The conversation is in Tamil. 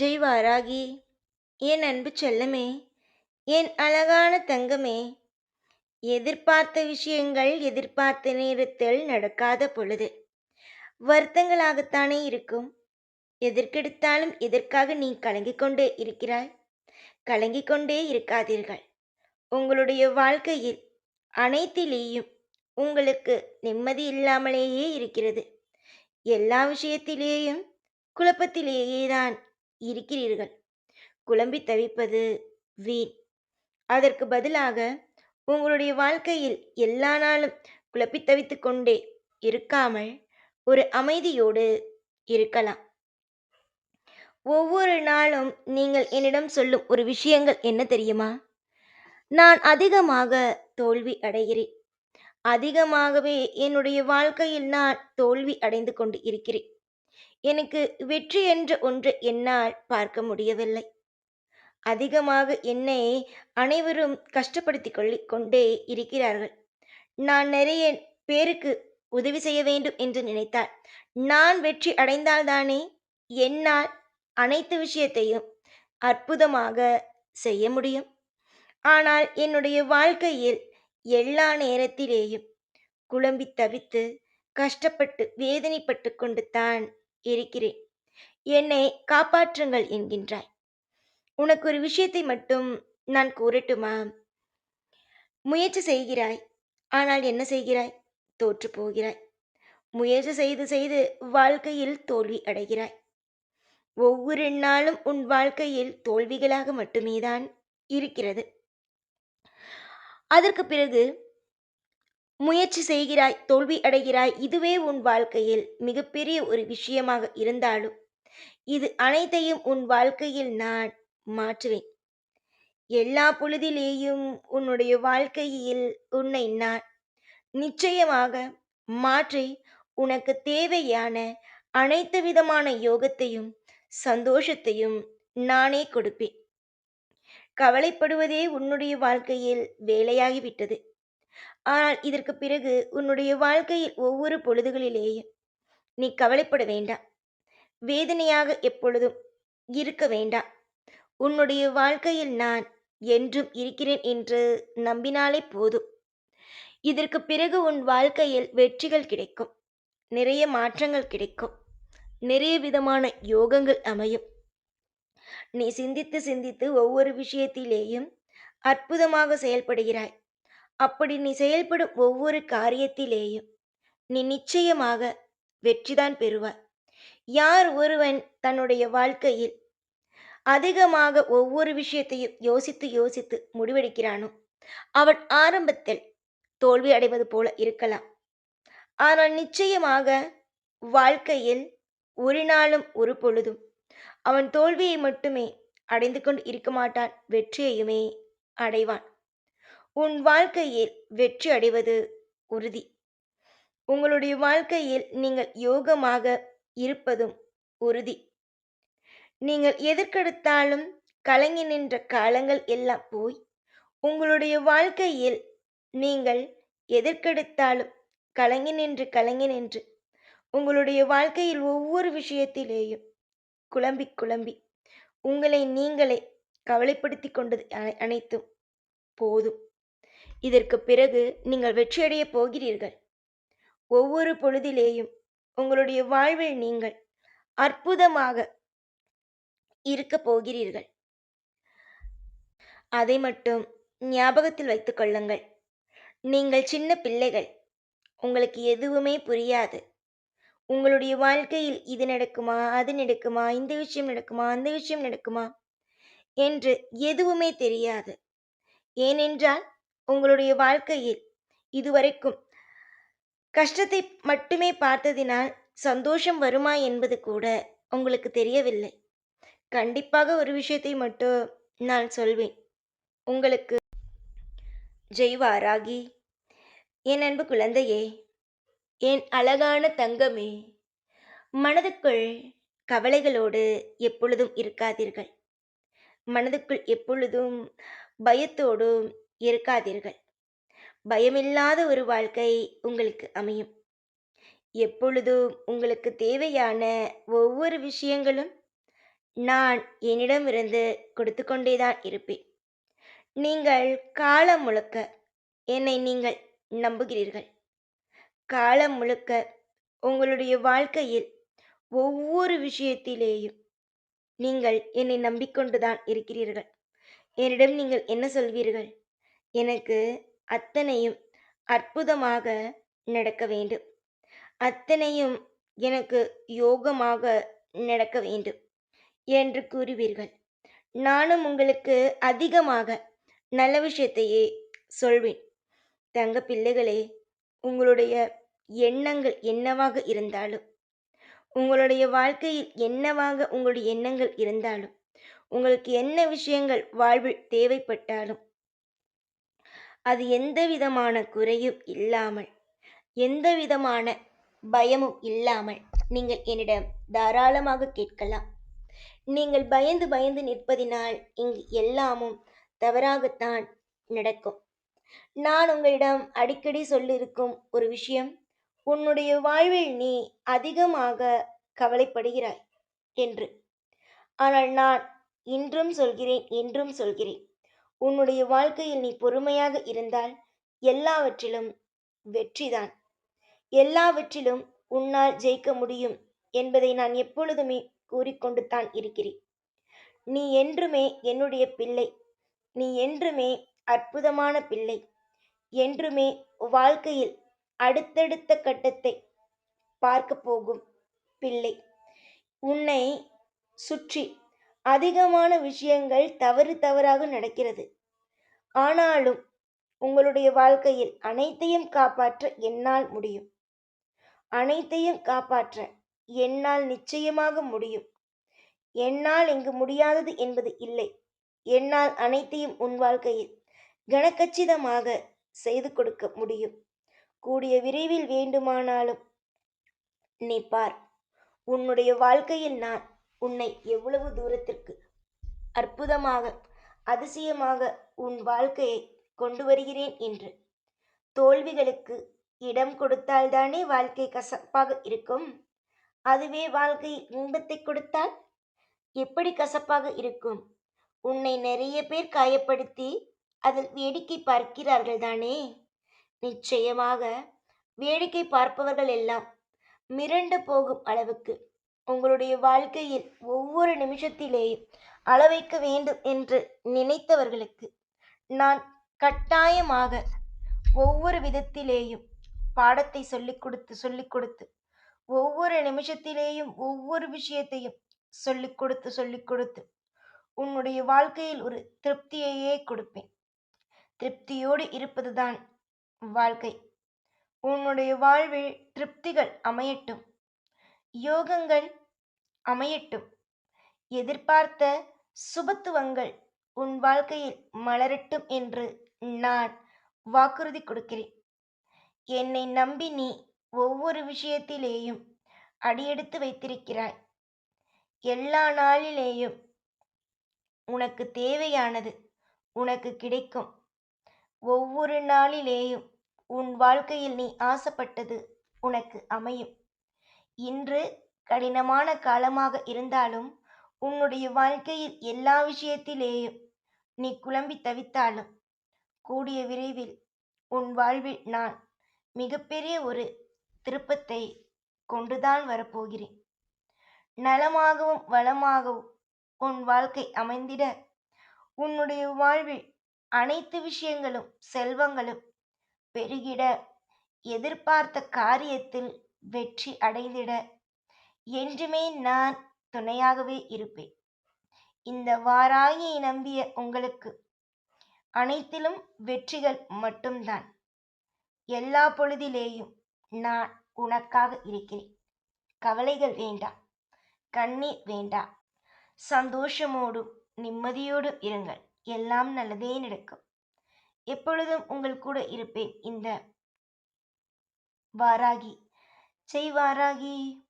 ஜெய் வாராகி என் அன்பு செல்லமே என் அழகான தங்கமே? எதிர்பார்த்த விஷயங்கள் எதிர்பார்த்த நேரத்தில் நடக்காத பொழுது வருத்தங்களாகத்தானே இருக்கும். எதற்கெடுத்தாலும் எதற்காக நீ கலங்கிக் கொண்டே இருக்கிறாய்? கலங்கிக் கொண்டே இருக்காதீர்கள். உங்களுடைய வாழ்க்கையில் அனைத்திலேயும் உங்களுக்கு நிம்மதி இல்லாமலேயே இருக்கிறது. எல்லா விஷயத்திலேயும் குழப்பத்திலேயே தான் இருக்கிறீர்கள். குழம்பி தவிப்பது வீண். அதற்கு பதிலாக உங்களுடைய வாழ்க்கையில் எல்லா நாளும் குழப்பி தவித்து கொண்டே இருக்காமல் ஒரு அமைதியோடு இருக்கலாம். ஒவ்வொரு நாளும் நீங்கள் என்னிடம் சொல்லும் ஒரு விஷயங்கள் என்ன தெரியுமா? நான் அதிகமாக தோல்வி அடைகிறேன். அதிகமாகவே என்னுடைய வாழ்க்கையில் நான் தோல்வி அடைந்து கொண்டு இருக்கிறேன். எனக்கு வெற்றி என்ற ஒன்று என்னால் பார்க்க முடியவில்லை. அதிகமாக என்னை அனைவரும் கஷ்டப்படுத்தி கொள்ளி கொண்டே இருக்கிறார்கள். நான் நிறைய பேருக்கு உதவி செய்ய வேண்டும் என்று நினைத்தாள் நான் வெற்றி அடைந்தால்தானே என்னால் அனைத்து விஷயத்தையும் அற்புதமாக செய்ய முடியும். ஆனால் என்னுடைய வாழ்க்கையில் எல்லா நேரத்திலேயும் குழம்பி தவித்து கஷ்டப்பட்டு வேதனைப்பட்டு கொண்டு தான் இருக்கிறேன். என்னை காப்பாற்றுங்கள் என்கின்றாய். உனக்கு ஒரு விஷயத்தை மட்டும் நான் கூறட்டுமா? முயற்சி செய்கிறாய். ஆனால் என்ன செய்கிறாய்? தோற்று போகிறாய். முயற்சி செய்து செய்து வாழ்க்கையில் தோல்வி அடைகிறாய். ஒவ்வொரு நாளும் உன் வாழ்க்கையில் தோல்விகளாக மட்டுமே தான் இருக்கிறது. அதற்கு பிறகு முயற்சி செய்கிறாய் தோல்வி அடைகிறாய் இதுவே உன் வாழ்க்கையில் மிகப்பெரிய ஒரு விஷயமாக இருந்தாலும் இது அனைத்தையும் உன் வாழ்க்கையில் நான் மாற்றுவேன். எல்லா பொழுதிலேயும் உன்னுடைய வாழ்க்கையில் உன்னை நான் நிச்சயமாக மாற்றி உனக்கு தேவையான அனைத்து விதமான யோகத்தையும் சந்தோஷத்தையும் நானே கொடுப்பேன். கவலைப்படுவதே உன்னுடைய வாழ்க்கையில் வேலையாகிவிட்டது. ஆனால் இதற்கு பிறகு உன்னுடைய வாழ்க்கையில் ஒவ்வொரு பொழுதுகளிலேயும் நீ கவலைப்பட வேண்டாம். வேதனையாக எப்பொழுதும் இருக்க வேண்டாம். உன்னுடைய வாழ்க்கையில் நான் என்றும் இருக்கிறேன் என்று நம்பினாலே போதும். இதற்கு பிறகு உன் வாழ்க்கையில் வெற்றிகள் கிடைக்கும். நிறைய மாற்றங்கள் கிடைக்கும். நிறைய விதமான யோகங்கள் அமையும். நீ சிந்தித்து சிந்தித்து ஒவ்வொரு விஷயத்திலேயும் அற்புதமாக செயல்படுகிறாய். அப்படி நீ செயல்படும் ஒவ்வொரு காரியத்திலேயும் நீ நிச்சயமாக வெற்றிதான் பெறுவாய். யார் ஒருவன் தன்னுடைய வாழ்க்கையில் அதிகமாக ஒவ்வொரு விஷயத்தையும் யோசித்து யோசித்து முடிவெடுக்கிறானோ அவன் ஆரம்பத்தில் தோல்வி அடைவது போல இருக்கலாம். ஆனால் நிச்சயமாக வாழ்க்கையில் ஒரு நாளும் ஒரு பொழுதும் அவன் தோல்வியை மட்டுமே அடைந்து கொண்டு இருக்க மாட்டான் வெற்றியையுமே அடைவான். உன் வாழ்க்கையில் வெற்றி அடைவது உறுதி. உங்களுடைய வாழ்க்கையில் நீங்கள் யோகமாக இருப்பதும் உறுதி. நீங்கள் எதற்கெடுத்தாலும் கலங்கி நின்ற காலங்கள் எல்லாம் போய் உங்களுடைய வாழ்க்கையில் நீங்கள் எதற்கெடுத்தாலும் கலங்கி நின்று கலங்கி நின்று உங்களுடைய வாழ்க்கையில் ஒவ்வொரு விஷயத்திலேயும் குழம்பி குழம்பி உங்களை நீங்களே கவலைப்படுத்தி கொண்டது அனைத்தும் போதும். இதற்கு பிறகு நீங்கள் வெற்றியடையப் போகிறீர்கள். ஒவ்வொரு பொழுதிலேயும் உங்களுடைய வாழ்வில் நீங்கள் அற்புதமாக இருக்க போகிறீர்கள். அதை மட்டும் ஞாபகத்தில் வைத்துக் கொள்ளுங்கள். நீங்கள் சின்ன பிள்ளைகள். உங்களுக்கு எதுவுமே புரியாது. உங்களுடைய வாழ்க்கையில் இது நடக்குமா அது நடக்குமா இந்த விஷயம் நடக்குமா அந்த விஷயம் நடக்குமா என்று எதுவுமே தெரியாது. ஏனென்றால் உங்களுடைய வாழ்க்கையில் இதுவரைக்கும் கஷ்டத்தை மட்டுமே பார்த்ததினால் சந்தோஷம் வருமா என்பது கூட உங்களுக்கு தெரியவில்லை. கண்டிப்பாக ஒரு விஷயத்தை மட்டும் நான் சொல்வேன். உங்களுக்கு ஜெய்வா ராகி என் அன்பு குழந்தையே என் அழகான தங்கமே மனதுக்குள் கவலைகளோடு எப்பொழுதும் இருக்காதீர்கள். மனதுக்குள் எப்பொழுதும் பயத்தோடும் இருக்காதீர்கள். பயமில்லாத ஒரு வாழ்க்கை உங்களுக்கு அமையும். எப்பொழுதும் உங்களுக்கு தேவையான ஒவ்வொரு விஷயங்களும் நான் என்னிடமிருந்து கொடுத்து கொண்டேதான் இருப்பேன். நீங்கள் காலம் முழுக்க என்னை நீங்கள் நம்புகிறீர்கள். காலம் முழுக்க உங்களுடைய வாழ்க்கையில் ஒவ்வொரு விஷயத்திலேயும் நீங்கள் என்னை நம்பிக்கொண்டுதான் இருக்கிறீர்கள். என்னிடம் நீங்கள் என்ன சொல்வீர்கள்? எனக்கு அத்தனையும் அற்புதமாக நடக்க வேண்டும். அத்தனையும் எனக்கு யோகமாக நடக்க வேண்டும் என்று கூறுவீர்கள். நானும் உங்களுக்கு அதிகமாக நல்ல விஷயத்தையே சொல்வேன். தங்க பிள்ளைகளே உங்களுடைய எண்ணங்கள் என்னவாக இருந்தாலும் உங்களுடைய வாழ்க்கையில் என்னவாக உங்களுடைய எண்ணங்கள் இருந்தாலும் உங்களுக்கு என்ன விஷயங்கள் வாழ்வில் தேவைப்பட்டாலும் அது எந்த விதமான குறையும் இல்லாமல் எந்த விதமான பயமும் இல்லாமல் நீங்கள் என்னிடம் தாராளமாக கேட்கலாம். நீங்கள் பயந்து பயந்து நிற்பதினால் இங்கு எல்லாமும் தவறாகத்தான் நடக்கும். நான் உங்களிடம் அடிக்கடி சொல்லியிருக்கும் ஒரு விஷயம் உன்னுடைய வாழ்வில் நீ அதிகமாக கவலைப்படுகிறாய் என்று. ஆனால் நான் இன்றும் சொல்கிறேன் என்றும் சொல்கிறேன். உன்னுடைய வாழ்க்கையில் நீ பொறுமையாக இருந்தால் எல்லாவற்றிலும் வெற்றிதான். எல்லாவற்றிலும் உன்னால் ஜெயிக்க முடியும் என்பதை நான் எப்பொழுதுமே கூறிக்கொண்டு தான் இருக்கிறேன். நீ என்றுமே என்னுடைய பிள்ளை. நீ என்றுமே அற்புதமான பிள்ளை. என்றுமே வாழ்க்கையில் அடுத்தடுத்த கட்டத்தை பார்க்க போகும் பிள்ளை. உன்னை சுற்றி அதிகமான விஷயங்கள் தவறு தவறாக நடக்கிறது. ஆனாலும் உங்களுடைய வாழ்க்கையில் அனைத்தையும் காப்பாற்ற என்னால் முடியும். அனைத்தையும் காப்பாற்ற என்னால் நிச்சயமாக முடியும். என்னால் இங்கு முடியாதது என்பது இல்லை. என்னால் அனைத்தையும் உன் வாழ்க்கையில் கனக்கச்சிதமாக செய்து கொடுக்க முடியும். கூடிய விரைவில் வேண்டுமானாலும் நீ பார். உன்னுடைய வாழ்க்கையில் நான் உன்னை எவ்வளவு தூரத்திற்கு அற்புதமாக அதிசயமாக உன் வாழ்க்கையை கொண்டு வருகிறேன் என்று. தோல்விகளுக்கு இடம் கொடுத்தால்தானே வாழ்க்கை கசப்பாக இருக்கும்? அதுவே வாழ்க்கை இன்பத்தை கொடுத்தால் எப்படி கசப்பாக இருக்கும்? உன்னை நிறைய பேர் காயப்படுத்தி அதில் வேடிக்கை பார்க்கிறார்கள் தானே நிச்சயமாக வேடிக்கை பார்ப்பவர்கள் எல்லாம் மிரண்டு போகும் அளவுக்கு உங்களுடைய வாழ்க்கையில் ஒவ்வொரு நிமிஷத்திலேயும் அளவைக்க வேண்டும் என்று நினைத்தவர்களுக்கு நான் கட்டாயமாக ஒவ்வொரு விதத்திலேயும் பாடத்தை சொல்லிக் கொடுத்து சொல்லிக் கொடுத்து ஒவ்வொரு நிமிஷத்திலேயும் ஒவ்வொரு விஷயத்தையும் சொல்லிக் கொடுத்து சொல்லிக் கொடுத்து உன்னுடைய வாழ்க்கையில் ஒரு திருப்தியையே கொடுப்பேன். திருப்தியோடு இருப்பதுதான் வாழ்க்கை. உன்னுடைய வாழ்வில் திருப்திகள் அமையட்டும். யோகங்கள் அமையட்டும். எதிர்பார்த்த சுபத்துவங்கள் உன் வாழ்க்கையில் மலரட்டும் என்று நான் வாக்குறுதி கொடுக்கிறேன். என்னை நம்பி நீ ஒவ்வொரு விஷயத்திலேயும் அடியெடுத்து வைத்திருக்கிறாய். எல்லா நாளிலேயும் உனக்கு தேவையானது உனக்கு கிடைக்கும். ஒவ்வொரு நாளிலேயும் உன் வாழ்க்கையில் நீ ஆசைப்பட்டது உனக்கு அமையும். இன்று கடினமான காலமாக இருந்தாலும் உன்னுடைய வாழ்க்கையில் எல்லா விஷயத்திலேயும் நீ குழம்பி தவித்தாலும் கூடிய விரைவில் உன் வாழ்வில் நான் மிகப்பெரிய ஒரு திருப்பத்தை கொண்டுதான் வரப்போகிறேன். நலமாகவும் வளமாகவும் உன் வாழ்க்கை அமைந்திட உன்னுடைய வாழ்வில் அனைத்து விஷயங்களும் செல்வங்களும் பெருகிட எதிர்பார்த்த காரியத்தில் வெற்றி அடைந்திட என்றுமே நான் துணையாகவே இருப்பேன். இந்த வாராகியை நம்பிய உங்களுக்கு அனைத்திலும் வெற்றிகள் மட்டும்தான். எல்லா பொழுதிலேயும் நான் உனக்காக இருக்கிறேன். கவலைகள் வேண்டாம் கண்ணீர் வேண்டாம். சந்தோஷமோடும் நிம்மதியோடும் இருங்கள். எல்லாம் நல்லதே நடக்கும். எப்பொழுதும் உங்கள் கூட இருப்பேன். இந்த வாராகி. செய் வாராகி.